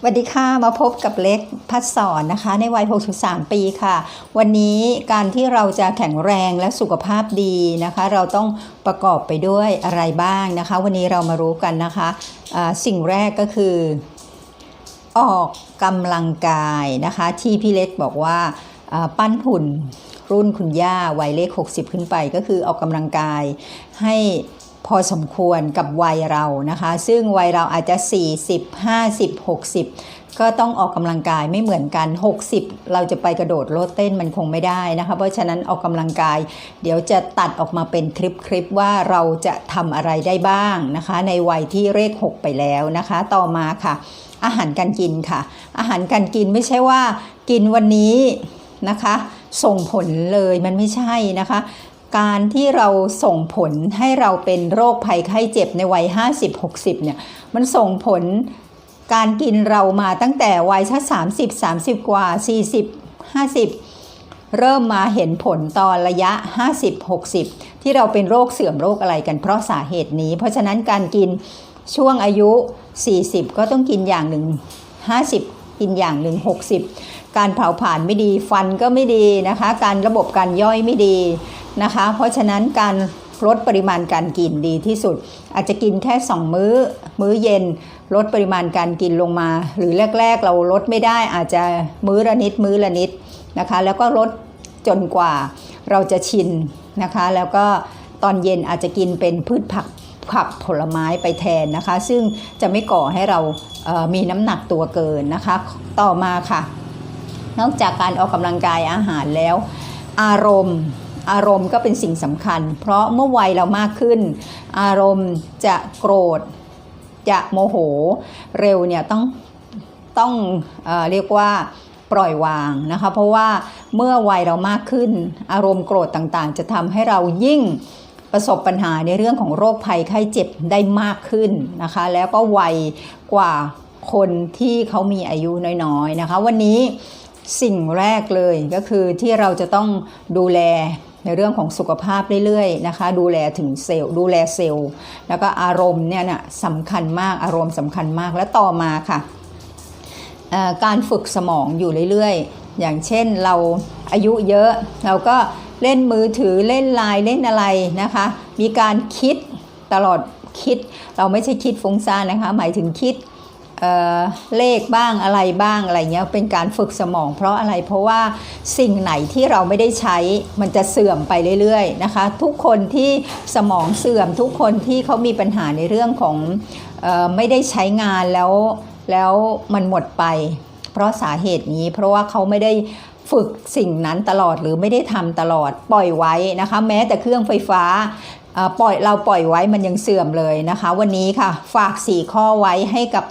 สวัสดีค่ะมาพบกับเล็กพัดสอนนะคะ ในวัย 63 ปีค่ะ วันนี้การที่เราจะแข็งแรงและสุขภาพดีนะคะ เราต้องประกอบไปด้วยอะไรบ้างนะคะ วันนี้เรามารู้กันนะคะอ่าสิ่งแรกก็คือ ออกกำลังกายนะคะ ที่พี่เล็กบอกว่าอ่าปั้นหุ่นรุ่นคุณย่าวัยเลข 60 ขึ้นไปก็คือออกกำลังกายให้ พอสมควรกับวัยเรานะคะ ซึ่งวัยเราอาจจะ 40 50 60 ก็ต้องออกกำลังกายไม่เหมือนกัน 60 เราจะไปกระโดดโลดเต้นมันคงไม่ได้นะคะ เพราะฉะนั้นออกกำลังกาย เดี๋ยวจะตัดออกมาเป็นคลิปคลิปว่าเราจะทำอะไรได้บ้างนะคะ ในวัยที่เลข6 ไปแล้วนะคะ ต่อมาค่ะ อาหารการกินค่ะ อาหารการกินไม่ใช่ว่ากินวันนี้นะคะส่งผลเลยมันไม่ใช่นะคะ การที่เราส่งผลให้เราเป็นโรคภัยไข้เจ็บในวัย 50-60 เนี่ย มันส่งผลการกินเรามาตั้งแต่วัยถ้า30 30 กว่า 40 50 เริ่มมาเห็นผลตอนระยะ 50-60 ที่เราเป็นโรคเสื่อมโรคอะไรกันเพราะสาเหตุนี้ เพราะฉะนั้นการกินช่วงอายุ 40 ก็ต้องกินอย่างหนึ่ง 50 กินอย่างหนึ่ง60 การเผาผลาญไม่ดีฟันก็ไม่ดีนะคะ การระบบการย่อยไม่ดีนะคะ เพราะฉะนั้นการลดปริมาณการกินดีที่สุด อาจจะกินแค่ 2 มื้อ มื้อเย็นลดปริมาณการกินลงมา หรือแรก ๆ เราลดไม่ได้อาจจะมื้อละนิดมื้อละนิดนะคะ แล้วก็ลดจนกว่าเราจะชินนะคะ แล้วก็ตอนเย็นอาจจะกินเป็นพืชผัก ผักผลไม้ไปแทนนะคะ ซึ่งจะไม่ก่อให้เรามีน้ำหนักตัวเกินนะคะ ต่อมาค่ะ นอกจากการออกกำลังกายอาหารแล้ว อารมณ์อารมณ์ก็เป็นสิ่งสำคัญ เพราะเมื่อวัยเรามากขึ้น อารมณ์จะโกรธ จะโมโห เร็วเนี่ยต้องต้องเอเรียกว่าปล่อยวางนะคะ เพราะว่าเมื่อวัยเรามากขึ้น อารมณ์โกรธต่างๆ จะทำให้เรายิ่ง ประสบปัญหาในเรื่องของโรคภัยไข้เจ็บได้มากขึ้นนะคะ แล้วก็ไวกว่าคนที่เขามีอายุน้อยๆนะคะ วันนี้สิ่งแรกเลยก็คือที่เราจะต้องดูแลในเรื่องของสุขภาพเรื่อยๆนะคะ ดูแลถึงเซลล์ดูแลเซลล์ แล้วก็อารมณ์เนี่ยนะสำคัญมากอารมณ์สำคัญมากและต่อมาค่ะการฝึกสมองอยู่เรื่อยๆ อย่างเช่นเราอายุเยอะเราก็ เล่นมือถือเล่นไลน์เล่นอะไรนะคะ มีการคิดตลอดคิด เราไม่ใช่คิดฟุ้งซ่านนะคะ หมายถึงคิดเเลขบ้างอะไรบ้างอะไรเงี้ยเป็นการฝึกสมอง เพราะอะไรเพราะว่าสิ่งไหนที่เราไม่ได้ใช้มันจะเสื่อมไปเรื่อยๆนะคะ ทุกคนที่สมองเสื่อม ทุกคนที่เขามีปัญหาในเรื่องของออไม่ได้ใช้งานแล้วแล้วมันหมดไป เพราะสาเหตุนี้เพราะว่าเขาไม่ได้ ฝึกสิ่งนั้นตลอดหรือไม่ได้ทำตลอดปล่อยไว้นะคะ แม้แต่เครื่องไฟฟ้าปล่อยเราปล่อยไว้มันยังเสื่อมเลยนะคะ วันนี้ค่ะฝาก 4 ข้อไว้ให้กับ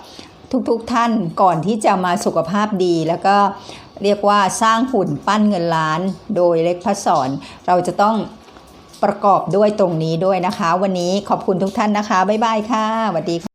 ทุกๆทท่านก่อนที่จะมาสุขภาพดี แล้วก็เรียกว่าสร้างหุ่นปั้นเงินล้าน โดยเล็กพัสอนเราจะต้องประกอบด้วยตรงนี้ด้วยนะคะ วันนี้ขอบคุณทุกท่านนะคะ บ๊ายบายค่ะสวัสดีค่ะ